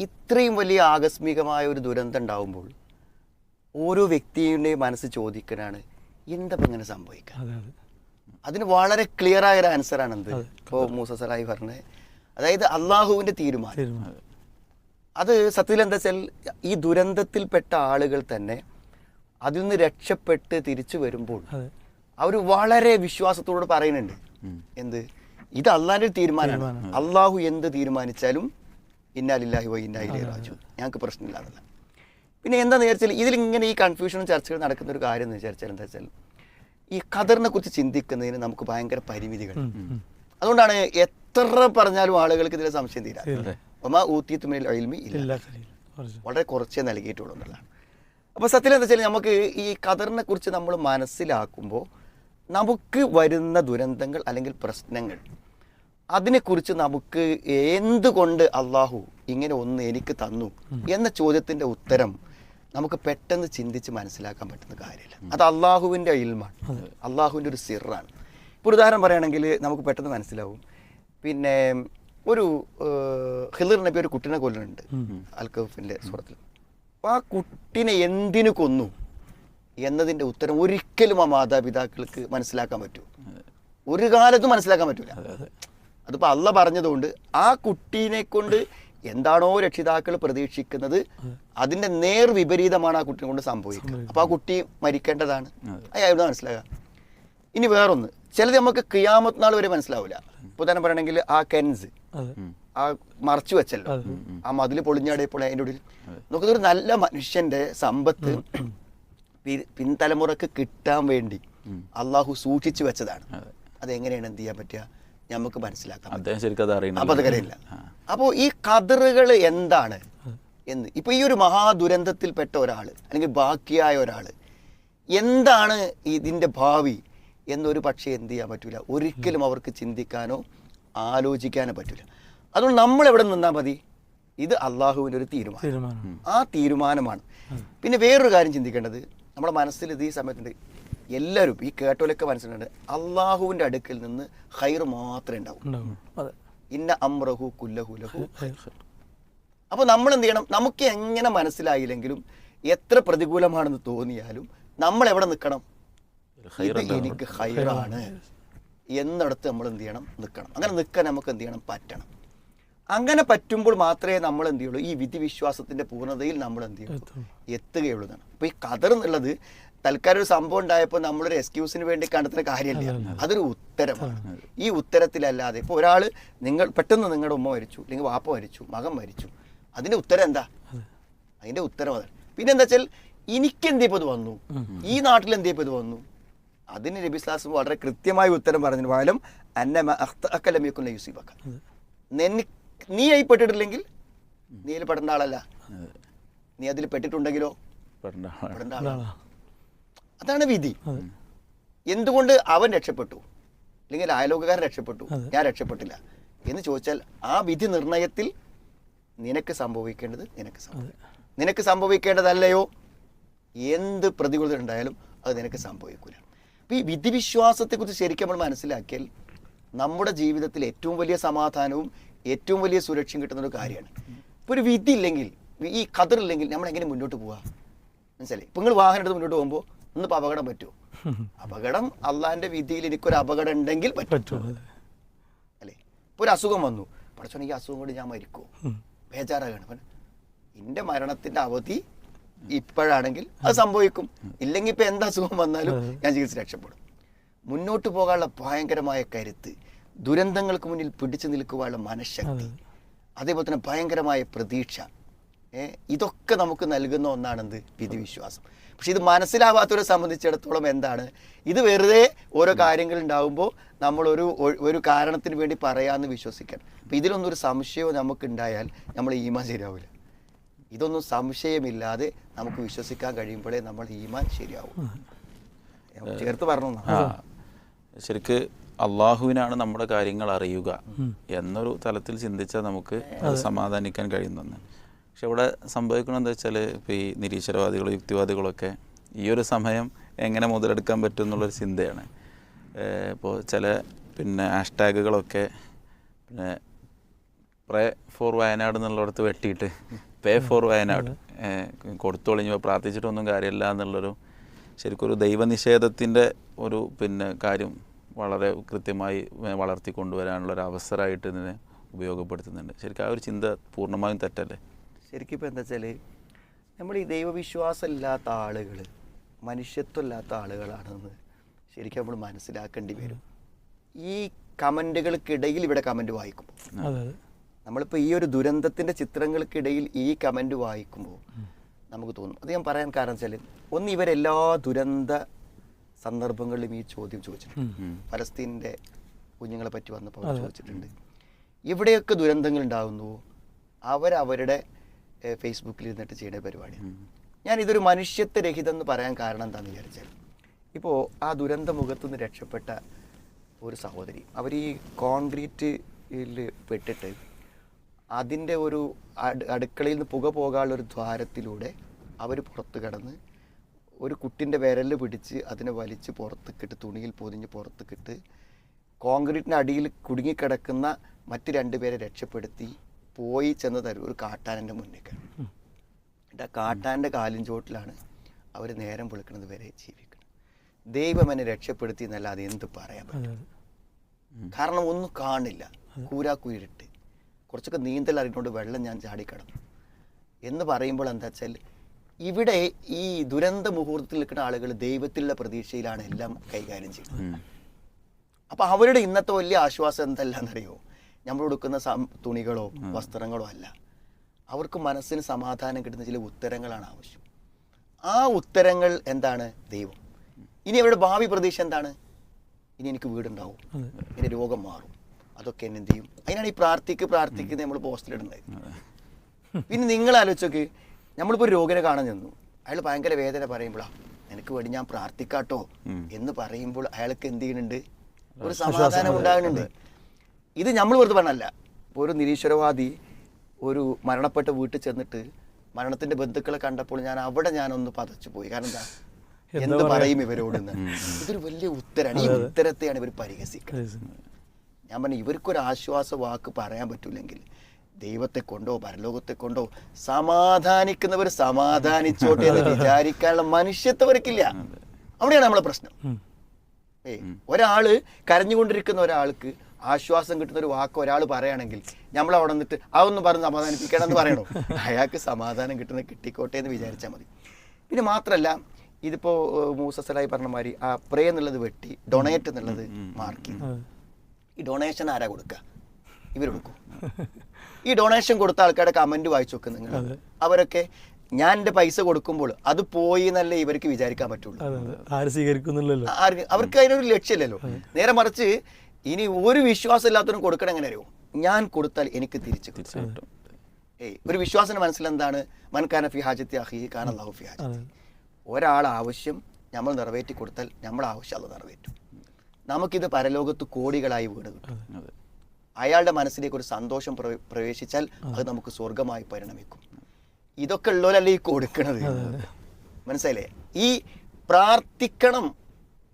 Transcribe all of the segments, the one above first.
ഇത്രയും വലിയ ആകസ്മികമായ ഒരു ദുരന്തം ഉണ്ടാവുമ്പോൾ ഓരോ വ്യക്തിയുടെയും മനസ്സ് ചോദിക്കാനാണ് എന്താ ഇപ്പൊ ഇങ്ങനെ സംഭവിക്കുക അതെ അതെ. അതിന് വളരെ ക്ലിയർ ആയ ഒരു ആൻസർ ആണ് എന്ത്? ഇപ്പോൾ മൂസ സലായി പറഞ്ഞത്. അതായത് അള്ളാഹുവിന്റെ തീരുമാനം. അത് സത്യത്തിൽ എന്താ വെച്ചാൽ ഈ ദുരന്തത്തിൽപ്പെട്ട ആളുകൾ തന്നെ അതിൽ നിന്ന് രക്ഷപ്പെട്ട് തിരിച്ചു വരുമ്പോൾ അവർ വളരെ വിശ്വാസത്തോട് പറയുന്നുണ്ട്. എന്ത്? ഇത് അള്ളാഹിന്റെ ഒരു തീരുമാനമാണ്. അള്ളാഹു എന്ത് തീരുമാനിച്ചാലും ഇന്നാലില്ലാഹി വൈ ഇന്നായിലേ രാജു ഞങ്ങൾക്ക് പ്രശ്നമില്ല എന്നല്ല പിന്നെ എന്താന്ന് വിചാരിച്ചാൽ ഇതിലിങ്ങനെ ഈ കൺഫ്യൂഷനും ചർച്ചകൾ നടക്കുന്ന ഒരു കാര്യം എന്ന് വിചാരിച്ചാൽ എന്താ വെച്ചാൽ ഈ ഖദറിനെ കുറിച്ച് ചിന്തിക്കുന്നതിന് നമുക്ക് ഭയങ്കര പരിമിതികൾ. അതുകൊണ്ടാണ് എത്ര പറഞ്ഞാലും ആളുകൾക്ക് ഇതിലെ സംശയം തീരാ. ഒമാ ഊത്തിയത്തുമിൽ അയിൽമി ഇല്ല. വളരെ കുറച്ചേ നൽകിയിട്ടുള്ളൂ എന്നുള്ളതാണ്. അപ്പോൾ സത്യം എന്താ വെച്ചാൽ നമുക്ക് ഈ ഖദറിനെ കുറിച്ച് നമ്മൾ മനസ്സിലാക്കുമ്പോൾ നമുക്ക് വരുന്ന ദുരന്തങ്ങൾ അല്ലെങ്കിൽ പ്രശ്നങ്ങൾ അതിനെക്കുറിച്ച് നമുക്ക് എന്തുകൊണ്ട് അള്ളാഹു ഇങ്ങനെ ഒന്ന് എനിക്ക് തന്നു എന്ന ചോദ്യത്തിന്റെ ഉത്തരം നമുക്ക് പെട്ടെന്ന് ചിന്തിച്ച് മനസ്സിലാക്കാൻ പറ്റുന്ന കാര്യമില്ല. അത് അള്ളാഹുവിന്റെ ഇൽമാണ് അള്ളാഹുവിന്റെ ഒരു സിറാണ്. ഇപ്പോൾ ഉദാഹരണം പറയുകയാണെങ്കിൽ നമുക്ക് പെട്ടെന്ന് മനസ്സിലാവും. പിന്നെ ഒരു ഹിലർ നബി ഒരു കുട്ടിനെ കൊല്ലുന്നുണ്ട് അൽക്കഫിന്റെ സുഹൃത്തിൽ അപ്പോൾ ആ കുട്ടിനെ എന്തിനു കൊന്നു എന്നതിന്റെ ഉത്തരം ഒരിക്കലും ആ മാതാപിതാക്കൾക്ക് മനസ്സിലാക്കാൻ പറ്റൂ. ഒരു കാലത്തും മനസ്സിലാക്കാൻ പറ്റൂല. അതിപ്പോൾ അല്ല പറഞ്ഞതുകൊണ്ട് ആ കുട്ടീനെ കൊണ്ട് എന്താണോ രക്ഷിതാക്കൾ പ്രതീക്ഷിക്കുന്നത് അതിന്റെ നേർ വിപരീതമാണ് ആ കുട്ടിനെ കൊണ്ട് സംഭവിക്കുന്നത് അപ്പോൾ ആ കുട്ടി മരിക്കേണ്ടതാണ്. അയാളുടെ മനസ്സിലാകുക ഇനി വേറൊന്ന്. ചിലത് നമുക്ക് കിയാമത്ത് നാൾ വരെ മനസ്സിലാവില്ല ഇപ്പോൾ തന്നെ പറയണമെങ്കിൽ ആ കെൻസ് ആ മറച്ചു വെച്ചല്ലോ. ആ മതിൽ പൊളിഞ്ഞാടിയപ്പോൾ അതിന്റെ ഉള്ളിൽ. നമുക്കൊരു നല്ല മനുഷ്യന്റെ സമ്പത്ത് പിൻതലമുറക്ക് കിട്ടാൻ വേണ്ടി അള്ളാഹു സൂക്ഷിച്ചു വെച്ചതാണ്. അതെങ്ങനെയാണ് എന്ത് ചെയ്യാൻ പറ്റുക? നമുക്ക് മനസ്സിലാക്കാം പറ്റും. അദ്ദേഹം ശരിക്കും അത് അറിയണം അപ്പൊ അത് കരയില്ല അപ്പോൾ ഈ കതിറുകൾ എന്താണ് എന്ന് ഇപ്പൊ ഈ ഒരു മഹാദുരന്തത്തിൽപ്പെട്ട ഒരാൾ അല്ലെങ്കിൽ ബാക്കിയായ ഒരാൾ എന്താണ് ഇതിന്റെ ഭാവി എന്നൊരു പക്ഷേ എന്ത് ചെയ്യാൻ പറ്റൂല. ഒരിക്കലും അവർക്ക് ചിന്തിക്കാനോ ആലോചിക്കാനോ പറ്റൂല. അതുകൊണ്ട് നമ്മൾ എവിടെ നിന്നാൽ മതി? ഇത് അള്ളാഹുവിന്റെ ഒരു തീരുമാനം. തീരുമാനം. ആ തീരുമാനമാണ്. പിന്നെ വേറൊരു കാര്യം ചിന്തിക്കേണ്ടത്. നമ്മുടെ മനസ്സിൽ ഇത് ഈ സമയത്തുണ്ട്. എല്ലാവരും ഈ കേട്ടോലൊക്കെ മനസ്സിലുണ്ട്. അള്ളാഹുവിന്റെ അടുക്കിൽ നിന്ന് ഹൈർ മാത്രമേ ഉണ്ടാവും. അതെ. ഇന്ന അമ്രഹു കുല്ലഹു ലഹു. അപ്പോൾ നമ്മൾ എന്ത് ചെയ്യണം? നമുക്ക് എങ്ങനെ മനസ്സിലായില്ലെങ്കിലും എത്ര പ്രതികൂലമാണെന്ന് തോന്നിയാലും നമ്മൾ എവിടെ നിൽക്കണം? ഇത് എനിക്ക് ഹൈറാണ് എന്നിടത്ത് നമ്മൾ എന്ത് ചെയ്യണം? നിൽക്കണം. അങ്ങനെ നിൽക്കാൻ നമുക്ക് എന്ത് ചെയ്യണം? പറ്റണം. അങ്ങനെ പറ്റുമ്പോൾ മാത്രമേ നമ്മൾ എന്ത് ചെയ്യുള്ളൂ? ഈ വിധി വിശ്വാസത്തിന്റെ പൂർണതയിൽ നമ്മൾ എന്ത് ചെയ്യുള്ളൂ? എത്തുകയുള്ളൂ എന്നാണ്. അപ്പോൾ ഈ കതർ എന്നുള്ളത് തൽക്കാലം ഒരു സംഭവം ഉണ്ടായപ്പോൾ നമ്മളൊരു എക്സ്ക്യൂസിന് വേണ്ടി കണ്ടെത്തുന്ന കാര്യമില്ല. അതൊരു ഉത്തരമാണ് ഈ ഉത്തരത്തിലല്ലാതെ ഇപ്പോൾ ഒരാൾ നിങ്ങൾ പെട്ടെന്ന് നിങ്ങളുടെ ഉമ്മ മരിച്ചു അല്ലെങ്കിൽ വാപ്പ മരിച്ചു മകൻ മരിച്ചു. അതിന്റെ ഉത്തരം എന്താ? അതിന്റെ ഉത്തരം അതാണ്. പിന്നെ എന്താ വെച്ചാൽ എനിക്ക് എന്തേ ഇത് വന്നു? ഈ നാട്ടിൽ എന്തേ ഇത് വന്നു? അതിന് നബി സ്ലാസ് വളരെ കൃത്യമായ ഉത്തരം പറഞ്ഞു വാലും അന്നെ അക്കലമിക്കുന്ന യൂസിബക്ക നീ ആയി പെട്ടിട്ടില്ലെങ്കിൽ നീ അതിൽ പെടേണ്ട ആളല്ല നീ അതിൽ പെട്ടിട്ടുണ്ടെങ്കിലോ? പെടേണ്ട ആളാണ് അതാണ് വിധി. എന്തുകൊണ്ട് അവൻ രക്ഷപ്പെട്ടു? അല്ലെങ്കിൽ അയലോകക്കാരൻ രക്ഷപ്പെട്ടു? ഞാൻ രക്ഷപ്പെട്ടില്ല. എന്ന് ചോദിച്ചാൽ ആ വിധി നിർണയത്തിൽ നിനക്ക് സംഭവിക്കേണ്ടത് നിനക്ക് സംഭവിക്കും നിനക്ക് സംഭവിക്കേണ്ടതല്ലയോ? എന്ത് പ്രതികൂലത ഉണ്ടായാലും അത് നിനക്ക് സംഭവിക്കില്ല അപ്പോൾ ഈ വിധിവിശ്വാസത്തെക്കുറിച്ച് ശരിക്കും നമ്മൾ മനസ്സിലാക്കിയാൽ നമ്മുടെ ജീവിതത്തിൽ ഏറ്റവും വലിയ സമാധാനവും ഏറ്റവും വലിയ സുരക്ഷയും കിട്ടുന്ന ഒരു കാര്യമാണ്. ഇപ്പോൾ ഒരു വിധി ഇല്ലെങ്കിൽ ഈ കതിറില്ലെങ്കിൽ നമ്മൾ എങ്ങനെ മുന്നോട്ട് പോവാ? മനസ്സിലായി ഇപ്പം നിങ്ങൾ വാഹനം എടുത്ത് മുന്നോട്ട് പോകുമ്പോൾ ഇന്നിപ്പോൾ അപകടം പറ്റുമോ അപകടം അള്ളാഹിന്റെ വിധിയിൽ എനിക്കൊരു അപകടം ഉണ്ടെങ്കിൽ പറ്റും. അല്ലേ? ഇപ്പോൾ ഒരു അസുഖം വന്നു. പഠിച്ചോനെ ഈ അസുഖം കൊണ്ട് ഞാൻ മരിക്കുമോ ബേജാറാകാണ്. അപ്പം എന്റെ മരണത്തിന്റെ അവധി ഇപ്പോഴാണെങ്കിൽ അത് സംഭവിക്കും. ഇല്ലെങ്കിൽ ഇപ്പം എന്ത് അസുഖം വന്നാലും ഞാൻ ചികിത്സ രക്ഷപ്പെടും. മുന്നോട്ട് പോകാനുള്ള ഭയങ്കരമായ കരുത്ത് ദുരന്തങ്ങൾക്ക് മുന്നിൽ പിടിച്ചു നിൽക്കുവാനുള്ള മനഃശക്തി അതേപോലെ തന്നെ ഭയങ്കരമായ പ്രതീക്ഷ ഇതൊക്കെ നമുക്ക് നൽകുന്ന ഒന്നാണെന്ത്? വിധി വിശ്വാസം പക്ഷെ ഇത് മനസ്സിലാവാത്തവരെ സംബന്ധിച്ചിടത്തോളം എന്താണ്? ഇത് വെറുതെ ഓരോ കാര്യങ്ങൾ ഉണ്ടാകുമ്പോൾ നമ്മളൊരു ഒരു കാരണത്തിന് വേണ്ടി പറയാമെന്ന് വിശ്വസിക്കണം. അപ്പം ഇതിലൊന്നും ഒരു സംശയവും നമുക്ക് ഉണ്ടായാൽ നമ്മൾ ഈമാൻ ശരിയാവില്ല ഇതൊന്നും സംശയമില്ലാതെ നമുക്ക് വിശ്വസിക്കാൻ കഴിയുമ്പോഴേ നമ്മൾ ഈമാൻ ശരിയാവും. ചേർത്ത് പറഞ്ഞു ശരിക്ക് അള്ളാഹുവിനാണ് നമ്മുടെ കാര്യങ്ങൾ അറിയുക എന്നൊരു തലത്തിൽ ചിന്തിച്ചാൽ നമുക്ക് അത് സമാധാനിക്കാൻ കഴിയുന്നെന്ന്. പക്ഷെ ഇവിടെ സംഭവിക്കണമെന്ന് വെച്ചാൽ ഇപ്പോൾ ഈ നിരീശ്വരവാദികളും യുക്തിവാദികളൊക്കെ ഈ ഒരു സമയം എങ്ങനെ മുതലെടുക്കാൻ പറ്റും എന്നുള്ളൊരു ചിന്തയാണ്. ഇപ്പോൾ ചില പിന്നെ ഹാഷ്ടാഗുകളൊക്കെ പിന്നെ പ്രേ ഫോർ വയനാട് എന്നുള്ളിടത്ത് വെട്ടിയിട്ട് പേ ഫോർ വയനാട് കൊടുത്തൊളിഞ്ഞപ്പോൾ പ്രാർത്ഥിച്ചിട്ടൊന്നും കാര്യമില്ല എന്നുള്ളൊരു ശരിക്കും ഒരു ദൈവനിഷേധത്തിന്റെ ഒരു പിന്നെ കാര്യം വളരെ കൃത്യമായി വളർത്തി കൊണ്ടുവരാനുള്ള ഒരു അവസരമായിട്ട് ഇതിനെ ഉപയോഗപ്പെടുത്തുന്നുണ്ട്. ശരിക്കും ആ ഒരു ചിന്ത പൂർണമായും തെറ്റല്ലേ? ശരിക്കും ഇപ്പോൾ എന്താ വെച്ചാൽ നമ്മൾ ഈ ദൈവവിശ്വാസം ഇല്ലാത്ത ആളുകൾ മനുഷ്യത്വം ഇല്ലാത്ത ആളുകളാണെന്ന് ശരിക്കും നമ്മൾ മനസ്സിലാക്കേണ്ടി വരും. ഈ കമന്റുകൾക്കിടയിൽ ഇവിടെ കമന്റ് വായിക്കുമ്പോൾ നമ്മളിപ്പോൾ ഈ ഒരു ദുരന്തത്തിന്റെ ചിത്രങ്ങൾക്കിടയിൽ ഈ കമന്റ് വായിക്കുമ്പോൾ നമുക്ക് തോന്നും. അത് ഞാൻ പറയാൻ കാരണം വെച്ചാൽ ഒന്ന് ഇവരെല്ലാ ദുരന്ത സന്ദർഭങ്ങളിലും ഈ ചോദ്യം ചോദിച്ചിട്ടുണ്ട്. ഫലസ്തീനിന്റെ കുഞ്ഞുങ്ങളെ പറ്റി വന്നപ്പോൾ ചോദിച്ചിട്ടുണ്ട്. ഇവിടെയൊക്കെ ദുരന്തങ്ങൾ ഉണ്ടാകുന്നു അവരവരുടെ ഫേസ്ബുക്കിൽ ഇരുന്നിട്ട് ചെയ്യുന്ന പരിപാടിയാണ് ഞാൻ ഇതൊരു മനുഷ്യത്വരഹിതം എന്ന് പറയാൻ കാരണം എന്താണെന്ന് വിചാരിച്ചാൽ ഇപ്പോൾ ആ ദുരന്ത മുഖത്തു നിന്ന് രക്ഷപ്പെട്ട ഒരു സഹോദരി അവർ ഈ കോൺക്രീറ്റിൽ പെട്ടിട്ട് അതിന്റെ ഒരു അടു- അടുക്കളയിൽ നിന്ന് പുക പോകാനുള്ള ഒരു ദ്വാരത്തിലൂടെ അവർ പുറത്ത് കിടന്ന് ഒരു കുട്ടിന്റെ വിരൽ പിടിച്ച് അതിനെ വലിച്ച് പുറത്തേക്കിട്ട് തുണിയിൽ പൊതിഞ്ഞ് പുറത്തേക്കിട്ട് കോൺക്രീറ്റിന്റെ അടിയിൽ കുടുങ്ങിക്കിടക്കുന്ന മറ്റ് രണ്ടുപേരെ രക്ഷപ്പെടുത്തി പോയി ചെന്ന് തരും. ഒരു കാട്ടാനന്റെ മുന്നേക്ക്. എന്നിട്ട് ആ കാട്ടാന്റെ കാലിൻ ചോട്ടിലാണ് അവർ നേരം പൊളിക്കുന്നത് വരെ ജീവിക്കുന്നത്. ദൈവം എന്നെ രക്ഷപ്പെടുത്തി എന്നല്ല അത് എന്ത് പറയാൻ പറ്റും? കാരണം ഒന്നും കാണില്ല. കൂരാക്കുയിരിട്ട് കുറച്ചൊക്കെ നീന്തൽ അറിഞ്ഞുകൊണ്ട് വെള്ളം ഞാൻ ചാടിക്കടന്നു എന്ന് പറയുമ്പോൾ എന്താ വെച്ചാൽ ഇവിടെ ഈ ദുരന്ത മുഹൂർത്തത്തിൽ നിൽക്കുന്ന ആളുകൾ ദൈവത്തിലുള്ള പ്രതീക്ഷയിലാണ് എല്ലാം കൈകാര്യം ചെയ്യുന്നത്. അപ്പോൾ അവരുടെ ഇന്നത്തെ വലിയ ആശ്വാസം എന്തെല്ലാന്നറിയോ? നമ്മൾ കൊടുക്കുന്ന തുണികളോ വസ്ത്രങ്ങളോ അല്ല. അവർക്ക് മനസ്സിന് സമാധാനം കിട്ടുന്ന ചില ഉത്തരങ്ങളാണ് ആവശ്യം. ആ ഉത്തരങ്ങൾ എന്താണ്? ദൈവം. ഇനി അവരുടെ ഭാവി പ്രതീക്ഷ എന്താണ്? ഇനി എനിക്ക് വീടുണ്ടാവും. എന്റെ രോഗം മാറും. അതൊക്കെ എന്നെ എന്ത് ചെയ്യും? അതിനാണ് ഈ പ്രാർത്ഥിക്ക് പ്രാർത്ഥിക്കുന്നത് നമ്മൾ പോസ്റ്റിലിടുന്നത് പിന്നെ നിങ്ങൾ ആലോചിച്ചോക്ക്. നമ്മളിപ്പോൾ ഒരു രോഗിനെ കാണാൻ ചെന്നു. അയാൾ ഭയങ്കര വേദന പറയുമ്പോഴാണ് എനിക്ക് വേണ്ടി ഞാൻ പ്രാർത്ഥിക്കാട്ടോ. എന്ന് പറയുമ്പോൾ അയാൾക്ക് എന്ത് ചെയ്യുന്നുണ്ട്? ഒരു സമാധാനം ഉണ്ടാകുന്നുണ്ട്. ഇത് നമ്മൾ വെറുതെ പറഞ്ഞല്ല ഇപ്പോൾ ഒരു നിരീശ്വരവാദി ഒരു മരണപ്പെട്ട വീട്ടിൽ ചെന്നിട്ട് മരണത്തിന്റെ ബന്ധുക്കളെ കണ്ടപ്പോൾ ഞാൻ അവിടെ ഞാനൊന്ന് പതച്ചു പോയി. കാരണം എന്താ? എന്ന് എന്ത് പറയാ? ഇവരോടെന്ന്? ഇതൊരു വലിയ ഉത്തരമാണ് ഈ ഉത്തരത്തെയാണ് ഇവർ പരിഹസിക്കുന്നത്. ഞാൻ പറഞ്ഞു ഇവർക്കൊരു ആശ്വാസ വാക്ക് പറയാൻ പറ്റൂലെങ്കിൽ ദൈവത്തെ കൊണ്ടോ പരലോകത്തെ കൊണ്ടോ സമാധാനിക്കുന്നവർ സമാധാനിച്ചോട്ടെ എന്ന് വിചാരിക്കാനുള്ള മനുഷ്യത്വർക്കില്ല അവിടെയാണ് നമ്മളെ പ്രശ്നം. ഏ ഒരാൾ കരഞ്ഞുകൊണ്ടിരിക്കുന്ന ഒരാൾക്ക് ആശ്വാസം കിട്ടുന്ന ഒരു വാക്ക് ഒരാൾ പറയുകയാണെങ്കിൽ നമ്മൾ അവിടെ നിന്നിട്ട് അതൊന്നും പറഞ്ഞ് സമാധാനിപ്പിക്കണം എന്ന് പറയണോ? അയാൾക്ക് സമാധാനം കിട്ടുന്നത് കിട്ടിക്കോട്ടെ എന്ന് വിചാരിച്ചാൽ മതി. പിന്നെ മാത്രമല്ല ഇതിപ്പോ ഏഹ്, മൂസസലായി പറഞ്ഞ മാതിരി ആ പ്രേ എന്നുള്ളത് വെട്ടി ഡൊണേറ്റ് എന്നുള്ളത് മാർക്ക് ചെയ്തു ഈ ഡൊണേഷൻ ആരാ കൊടുക്കുക ഇവർ കൊടുക്കും. ഈ ഡൊണേഷൻ കൊടുത്ത ആൾക്കാരുടെ കമന്റ് വായിച്ചു നോക്കും നിങ്ങൾ. അവരൊക്കെ ഞാൻ എന്റെ പൈസ കൊടുക്കുമ്പോൾ അത് പോയി എന്നല്ലേ ഇവർക്ക് വിചാരിക്കാൻ പറ്റുള്ളൂ. ആര് സ്വീകരിക്കുന്നില്ലല്ലോ അവർക്ക് അതിനൊരു ലക്ഷ്യമില്ലല്ലോ. നേരെ മറിച്ച് ഇനി ഒരു വിശ്വാസം ഇല്ലാത്തവനും കൊടുക്കണം എങ്ങനെ അറിയോ? ഞാൻ കൊടുത്താൽ എനിക്ക് തിരിച്ചു കിട്ടും. ഏയ് ഒരു വിശ്വാസം മനസ്സിലെന്താണ്? മൻ കാന ഫി ഹാജത്തി അഹി കാന അല്ലാഹു ഫിഹാജ് ഹാജത്തി. ഒരാൾ ആവശ്യം നമ്മൾ നിറവേറ്റി കൊടുത്താൽ നമ്മൾ ആവശ്യം അത് നിറവേറ്റും. നമുക്കിത് പരലോകത്ത് കോടികളായി വീണ് കിട്ടും. അയാളുടെ മനസ്സിലേക്ക് ഒരു സന്തോഷം പ്രവേശിച്ചാൽ അത്. നമുക്ക് സ്വർഗമായി പരിണമിക്കും. ഇതൊക്കെ ഉള്ളവരല്ലേ ഈ കൊടുക്കണത്? മനസ്സിലായില്ലേ? ഈ പ്രാർത്ഥിക്കണം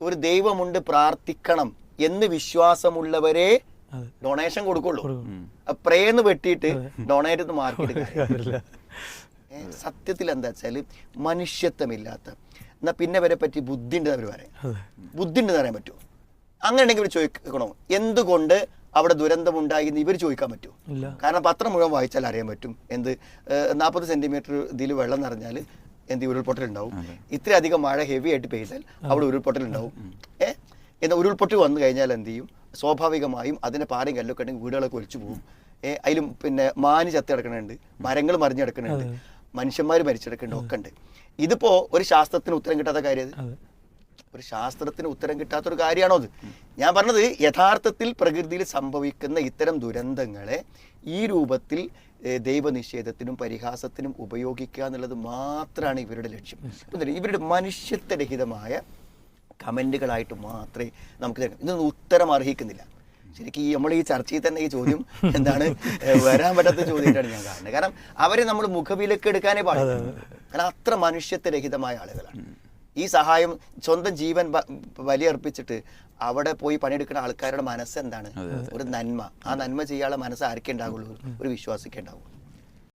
ഒരു ദൈവമുണ്ട് പ്രാർത്ഥിക്കണം. എന്ന് വിശ്വാസമുള്ളവരെ ഡൊണേഷൻ കൊടുക്കുള്ളൂ. പ്രേന്ന് വെട്ടിയിട്ട് ഡൊണേറ്റ് മാർക്ക് സത്യത്തിൽ എന്താ വെച്ചാൽ മനുഷ്യത്വമില്ലാത്ത എന്നാ പിന്നെ വരെ പറ്റി ബുദ്ധി ഉണ്ട് അവർ പറയാം. ബുദ്ധി ഉണ്ടെന്ന് പറയാൻ പറ്റുമോ? അങ്ങനെ ഉണ്ടെങ്കിൽ ഇവർ ചോദിക്കണോ? എന്തുകൊണ്ട് അവിടെ ദുരന്തമുണ്ടായി എന്ന് ഇവർ ചോദിക്കാൻ പറ്റുമോ? കാരണം പത്രം മുഴുവൻ വായിച്ചാൽ അറിയാൻ പറ്റും. എന്ത് നാൽപ്പത് സെന്റിമീറ്റർ ഇതിൽ വെള്ളം നിറഞ്ഞാൽ എന്ത് ഉരുൾപൊട്ടൽ ഉണ്ടാവും ഇത്രയധികം മഴ ഹെവി ആയിട്ട് പെയ്താൽ അവിടെ ഉരുൾപൊട്ടൽ ഉണ്ടാവും ഏ ഉരുൾപൊട്ടി വന്നു കഴിഞ്ഞാൽ എന്ത് ചെയ്യും? സ്വാഭാവികമായും അതിനെ പാറയും കല്ലൊക്കെ ഉണ്ടെങ്കിൽ വീടുകളൊക്കെ ഒലിച്ചു പോകും. അതിലും പിന്നെ മാന് ചത്തി കിടക്കണുണ്ട്. മരങ്ങൾ മറിഞ്ഞു കിടക്കണുണ്ട്. മനുഷ്യന്മാർ മരിച്ചെടുക്കുന്നുണ്ട് ഒക്കെ ഉണ്ട് ഇതിപ്പോ ഒരു ശാസ്ത്രത്തിന് ഉത്തരം കിട്ടാത്ത കാര്യം ഒരു ശാസ്ത്രത്തിന് ഉത്തരം കിട്ടാത്ത ഒരു കാര്യമാണോ അത്? ഞാൻ പറഞ്ഞത് യഥാർത്ഥത്തിൽ പ്രകൃതിയിൽ സംഭവിക്കുന്ന ഇത്തരം ദുരന്തങ്ങളെ ഈ രൂപത്തിൽ ദൈവനിഷേധത്തിനും പരിഹാസത്തിനും ഉപയോഗിക്കുക എന്നുള്ളത് മാത്രമാണ് ഇവരുടെ ലക്ഷ്യം. ഇവരുടെ മനുഷ്യത്വരഹിതമായ കമന്റുകളായിട്ട് മാത്രമേ നമുക്ക് തരണം ഇതൊന്നും ഉത്തരം അർഹിക്കുന്നില്ല. ശരിക്കും ഈ നമ്മൾ ഈ ചർച്ചയിൽ തന്നെ ഈ ചോദ്യം എന്താണ് വരാൻ പറ്റാത്ത ചോദ്യമായിട്ടാണ് ഞാൻ കാണുന്നത്. കാരണം അവരെ നമ്മൾ മുഖവിലക്ക് എടുക്കാനേ പാടില്ല. കാരണം അത്ര മനുഷ്യത്വരഹിതമായ ആളുകളാണ്. ഈ സഹായം സ്വന്തം ജീവൻ വലിയർപ്പിച്ചിട്ട് ബലിയർപ്പിച്ചിട്ട് അവിടെ പോയി പണിയെടുക്കുന്ന ആൾക്കാരുടെ മനസ്സ് എന്താണ് ഒരു നന്മ. ആ നന്മ ചെയ്യാനുള്ള മനസ്സ് ആർക്കേ ഉണ്ടാവുള്ളൂ? ഒരു വിശ്വാസിക്കേ ഉണ്ടാവുള്ളൂ.